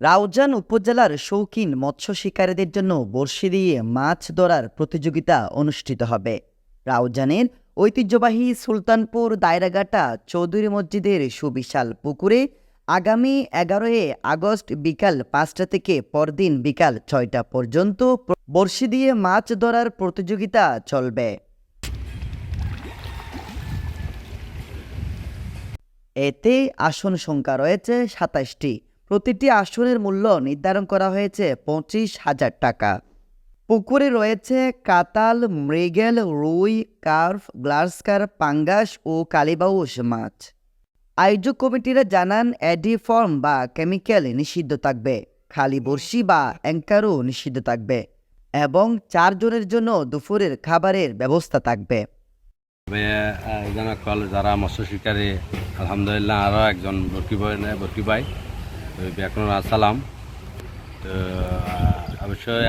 রাউজান উপজেলার শৌখিন মৎস্য শিকারীদের জন্য বর্ষি দিয়ে মাছ ধরার প্রতিযোগিতা অনুষ্ঠিত হবে। রাউজানের ঐতিহ্যবাহী সুলতানপুর দায়রাঘাটা চৌধুরী মসজিদের সুবিশাল পুকুরে আগামী এগারোই আগস্ট বিকাল পাঁচটা থেকে পরদিন বিকাল ছয়টা পর্যন্ত প্র- বর্ষি দিয়ে মাছ ধরার প্রতিযোগিতা চলবে। এতে আসন সংখ্যা রয়েছে সাতাশটি। প্রতিটি আসনের মূল্য নির্ধারণ করা হয়েছে পঁচিশ হাজার টাকা। পুকুরে রয়েছে কাতাল, মৃগেল, রুই কার্ভ গ্লাসকার, পাঙ্গাস ও কালিবাউস মাছ। আয়োজক কমিটিরা জানান অ্যাডি ফর্ম বা কেমিক্যাল নিষিদ্ধ থাকবে, খালি বর্ষি বা অ্যাঙ্কারও নিষিদ্ধ থাকবে এবং চারজনের জন্য দুপুরের খাবারের ব্যবস্থা থাকবে। যারা মৎস্য শিকারী, আলহামদুলিল্লাহ আরও একজন বরকি বরকি ভাই। ব্যাকরণ আসসালাম তো অবশ্যই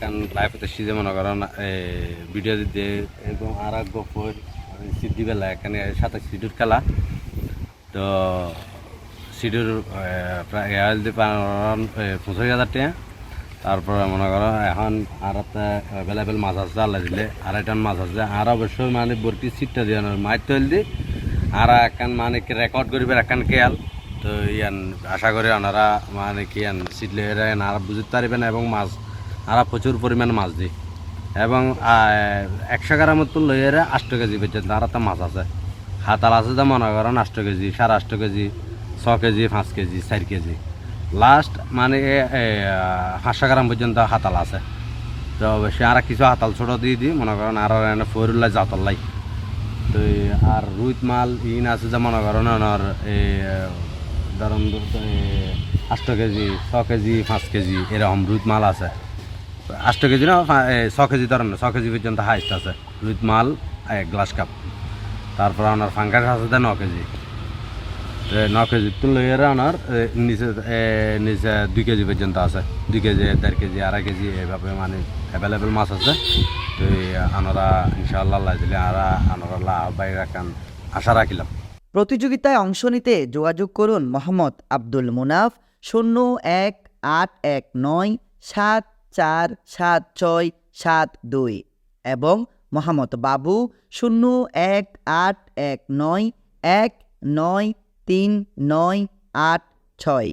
কান লাইফে যে মনে করেন ভিডিও দিতে এবং আর এক গপর সিদ্ধি বেলা এখানে সাতাশ সিটুর খেলা তো সিটুর প্রায় পঁচিশ হাজার টাকা তারপরে মনে করো এখন আর একটা অ্যাভেলেবেল মাছ আছে আল্লাহ দিলে আড়াই টন মাছ আছে আর অবশ্যই মানে বরকি সিটটা দিয়ে মাছ তৈল দি আর এখন মানে রেকর্ড করিবে এখন কেয়াল তো ইয়ান আশা করি ওনারা মানে কি ইয়ান সিট লেগে আর বুঝতে পারবেন এবং মাছ আর প্রচুর পরিমাণ মাছ দিই এবং একশো গ্রাম মতো লইয়ের আষ্ট কেজি পর্যন্ত আর একটা মাছ আছে। হাতাল আছে যে মনে করেন আষ্ট কেজি, সাড়ে আষ্ট কেজি, ছ কেজি, পাঁচ কেজি, চার কেজি। লাস্ট মানে পাঁচশো গ্রাম পর্যন্ত হাতাল আছে। তো অবশ্যই আর কিছু হাতাল ছোট দিয়ে দিই, মনে করেন আর ফোরুল্লাই জাতল্লাই তো, আর রুইত মাল ইন আছে যে মনে করেন ওনার এই ধরুন আষ্ট কেজি ছ কেজি পাঁচ কেজি এরকম রুইত মাল আছে। আষ্ট কেজি না ছ কেজি ধরেন ছ কেজি পর্যন্ত হাইস্ট আছে। রুইত মাল এক গ্লাস কাপ তারপর ওনার ফাঙ্গাস আছে ন কেজি। ন কেজি তো লইয়ের এ, নিচে নিচে দুই কেজি পর্যন্ত আছে। দুই কেজি দেড় কেজি আড়াই কেজি এভাবে মানে অ্যাভেলেবেল মাছ আছে। তো আনারা ইনশাআল্লাহ আল্লাহ দিলে আরা আনারা লাভ বাইরে আশা রাখিলাম। প্রতিযোগিতায় অংশ নিতে যোগাযোগ করুন মোহাম্মদ আব্দুল মুনাফ শূন্য এক আট এক নয় সাত চার সাত ছয় সাত দুই এবং মোহাম্মদ বাবু শূন্য এক আট এক নয় এক নয় তিন নয় আট ছয়।